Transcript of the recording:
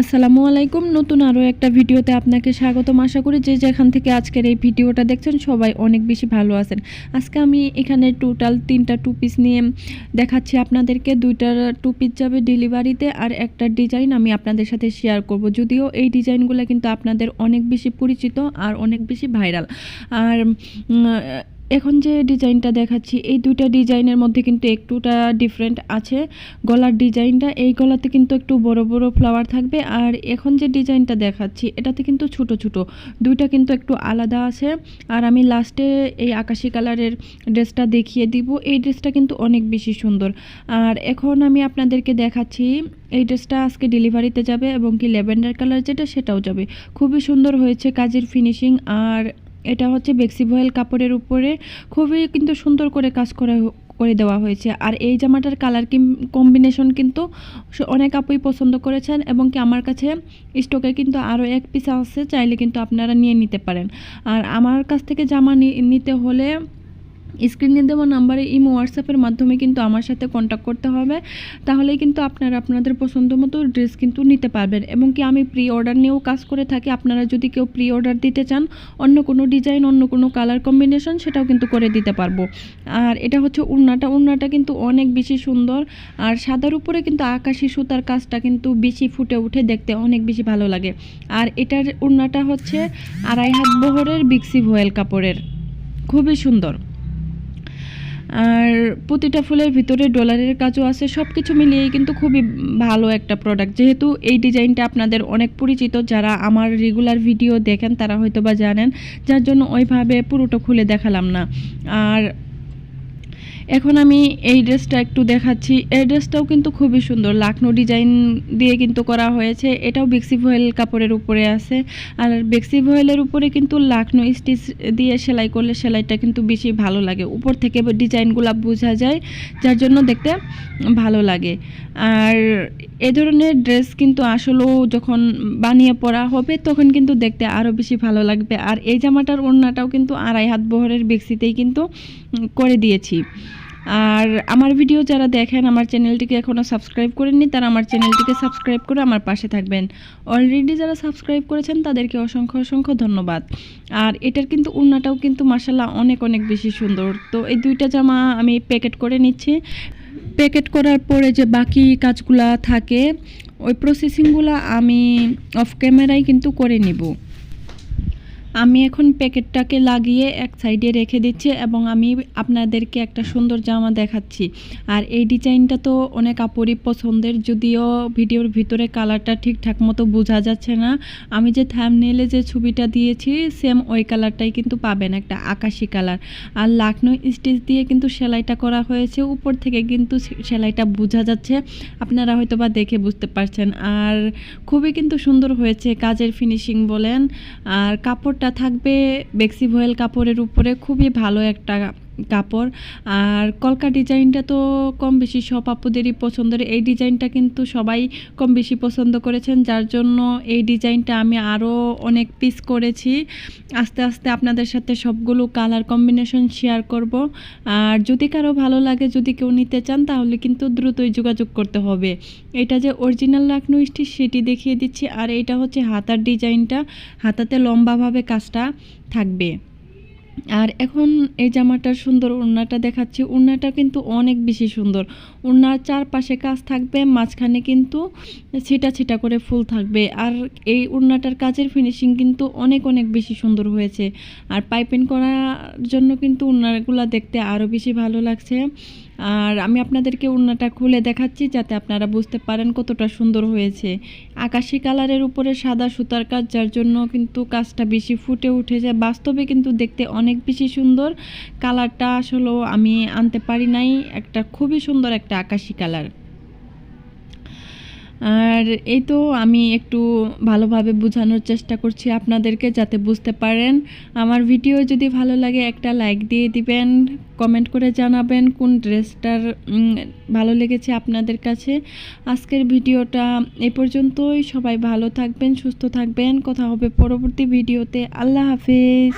আসসালামু আলাইকুম। নতুন আরও একটা ভিডিওতে আপনাকে স্বাগতম। আশা করি যে যেখান থেকে আজকের এই ভিডিওটা দেখছেন সবাই অনেক বেশি ভালো আছেন। আজকে আমি এখানে টোটাল তিনটা টু পিস নিয়ে দেখাচ্ছি আপনাদেরকে। দুইটা টু পিস যাবে ডেলিভারিতে আর একটা ডিজাইন আমি আপনাদের সাথে শেয়ার করব। যদিও এই ডিজাইনগুলো কিন্তু আপনাদের অনেক বেশি পরিচিত আর অনেক বেশি ভাইরাল আর এখন যে ডিজাইনটা দেখাচ্ছি, এই দুইটা ডিজাইনের মধ্যে কিন্তু একটুটা ডিফারেন্ট আছে। গলার ডিজাইনটা, এই গলাতে কিন্তু একটু বড় বড় ফ্লাওয়ার থাকবে। আর এখন যে ডিজাইনটা দেখাচ্ছি, এটাতে কিন্তু ছোট ছোট, দুইটা কিন্তু একটু আলাদা আছে। আর আমি লাস্টে এই আকাশি কালারের ড্রেসটা দেখিয়ে দিব। এই ড্রেসটা কিন্তু অনেক বেশি সুন্দর। আর এখন আমি আপনাদেরকে দেখাচ্ছি, এই ড্রেসটা আজকে ডেলিভারিতে যাবে এবং কি ল্যাভেন্ডার কালার যেটা, সেটাও যাবে। খুবই সুন্দর হয়েছে কাজের ফিনিশিং আর এটা হচ্ছে বেক্সি ভয়েল কাপড়ের উপরে খুবই কিন্তু সুন্দর করে কাজ করা করে দেওয়া হয়েছে। আর এই জামাটার কালার কম্বিনেশন কিন্তু অনেক আপুই পছন্দ করেছেন এবং কি আমার কাছে স্টকে কিন্তু আরও এক পিস আছে, চাইলে কিন্তু আপনারা নিয়ে নিতে পারেন। আর আমার কাছ থেকে জামা নিতে হলে স্ক্রিনে দেওয়া নাম্বারে ইমো হোয়াটসঅ্যাপের মাধ্যমে কিন্তু আমার সাথে কন্ট্যাক্ট করতে হবে। তাহলেই কিন্তু আপনারা আপনাদের পছন্দ মতো ড্রেস কিন্তু নিতে পারবেন। এবং কি আমি প্রি অর্ডার নিয়েও কাজ করে থাকি। আপনারা যদি কেউ প্রি অর্ডার দিতে চান, অন্য কোনো ডিজাইন অন্য কোনো কালার কম্বিনেশন সেটাও কিন্তু করে দিতে পারব। আর এটা হচ্ছে উন্নাটা উন্নাটা কিন্তু অনেক বেশি সুন্দর। আর সাদার উপরে কিন্তু আকাশি সুতার কাজটা কিন্তু বেশি ফুটে উঠে দেখতে অনেক বেশি ভালো লাগে। আর এটার উন্নাটা হচ্ছে আড়াই হাত বহরের বিক্সি ভোয়েল কাপড়ের। খুবই সুন্দর। আর প্রতিটা ফুলের ভিতরে ডলারের কাজও আছে সব কিছু মিলিয়েই কিন্তু খুবই ভালো একটা প্রোডাক্ট যেহেতু এই ডিজাইনটা আপনাদের অনেক পরিচিত, যারা আমার রেগুলার ভিডিও দেখেন, তারা হয়তো বা জানেন, যার জন্য ওইভাবে পুরোটা খুলে দেখালাম না। আর এখন আমি এই ড্রেসটা একটু দেখাচ্ছি। এই ড্রেসটাও কিন্তু খুবই সুন্দর। লাখনো ডিজাইন দিয়ে কিন্তু করা হয়েছে। এটাও বেক্সি ভয়েল কাপড়ের উপরে আছে। আর বেক্সি ভয়েলের উপরে কিন্তু লাখনো স্টিচ দিয়ে সেলাই করলে সেলাইটা কিন্তু বেশি ভালো লাগে। উপর থেকে ডিজাইনগুলো বোঝা যায়। যার জন্য দেখতে ভালো লাগে। আর এ ধরনের ড্রেস কিন্তু আসলেও যখন বানিয়ে পরা হবে, তখন কিন্তু দেখতে আরও বেশি ভালো লাগবে। আর এই জামাটার ওড়নাটাও কিন্তু আড়াই হাত বহরের বেক্সিতেই কিন্তু করে দিয়েছি। আর আমার ভিডিও যারা দেখেন, আমার চ্যানেলটিকে এখনও সাবস্ক্রাইব করেননি, তারা আমার চ্যানেলটিকে সাবস্ক্রাইব করে আমার পাশে থাকবেন। অলরেডি যারা সাবস্ক্রাইব করেছেন, তাদেরকে অসংখ্য অসংখ্য ধন্যবাদ। আর এটার কিন্তু উন্নাটাও কিন্তু মাসাল্লাহ অনেক অনেক বেশি সুন্দর। তো এই দুইটা জামা আমি প্যাকেট করে নিচ্ছি। প্যাকেট করার পরে যে বাকি কাজগুলা থাকে, ওই প্রসেসিংগুলো আমি অফ ক্যামেরায় কিন্তু করে নিব। আমি এখন প্যাকেটটাকে লাগিয়ে এক সাইডে রেখে দিচ্ছি এবং আমি আপনাদেরকে একটা সুন্দর জামা দেখাচ্ছি। আর এই ডিজাইনটা তো অনেক আপুরই পছন্দের, যদিও ভিডিওর ভিতরে কালারটা ঠিকঠাক মতো বোঝা যাচ্ছে না। আমি যে থামনেলে যে ছবিটা দিয়েছি সেম ওই কালারটাই কিন্তু পাবেন, একটা আকাশি কালার। আর লাখনো স্টিচ দিয়ে কিন্তু সেলাইটা করা হয়েছে, উপর থেকে কিন্তু সেলাইটা বোঝা যাচ্ছে। আপনারা হয়তো বা দেখে বুঝতে পারছেন। আর খুবই কিন্তু সুন্দর হয়েছে কাজের ফিনিশিং বলেন। আর কাপড়টা থাকবে বেক্সি ভয়েল কাপড়ের উপরে খুবই ভালো একটা কাপড়। আর কলকা ডিজাইনটা তো কম বেশি সব আপুদেরই পছন্দের। এই ডিজাইনটা কিন্তু সবাই কম বেশি পছন্দ করেছেন। যার জন্য এই ডিজাইনটা আমি আরও অনেক পিস করেছি। আস্তে আস্তে আপনাদের সাথে সবগুলো কালার কম্বিনেশন শেয়ার করব। আর যদি কারও ভালো লাগে, যদি কেউ নিতে চান, তাহলে কিন্তু দ্রুতই যোগাযোগ করতে হবে। এটা যে অরিজিনাল লাকনো স্টিচ সেটি দেখিয়ে দিচ্ছি। আর এটা হচ্ছে হাতার ডিজাইনটা। হাতাতে লম্বাভাবে কাজটা থাকবে। আর এখন এই জামাটার সুন্দর ওড়নাটা দেখাচ্ছি। ওড়নাটা কিন্তু অনেক বেশি সুন্দর। ওড়নার চারপাশে কাজ থাকবে, মাঝখানে কিন্তু ছিটা ছিটা করে ফুল থাকবে। আর এই ওড়নাটার কাজের ফিনিশিং কিন্তু অনেক অনেক বেশি সুন্দর হয়েছে। আর পাইপিং করার জন্য কিন্তু ওড়নাগুলো দেখতে আরও বেশি ভালো লাগছে। আর আমি আপনাদেরকে ওড়নাটা খুলে দেখাচ্ছি যাতে আপনারা বুঝতে পারেন কতটা সুন্দর হয়েছে। আকাশি কালারের উপরে সাদা সুতার কাজ, যার জন্য কিন্তু কাজটা বেশি ফুটে উঠেছে। বাস্তবে কিন্তু দেখতে অনেক বেশি সুন্দর। কালারটা আসলেও আমি আনতে পারি নাই। একটা খুবই সুন্দর একটা আকাশি কালার। আর এই তো আমি একটু ভালোভাবে বোঝানোর চেষ্টা করছি আপনাদেরকে যাতে বুঝতে পারেন। আমার ভিডিও যদি ভালো লাগে একটা লাইক দিয়ে দিবেন, কমেন্ট করে জানাবেন কোন ড্রেসটার ভালো লেগেছে আপনাদের কাছে। আজকের ভিডিওটা এ পর্যন্তই। সবাই ভালো থাকবেন, সুস্থ থাকবেন। কথা হবে পরবর্তী ভিডিওতে। আল্লাহ হাফেজ।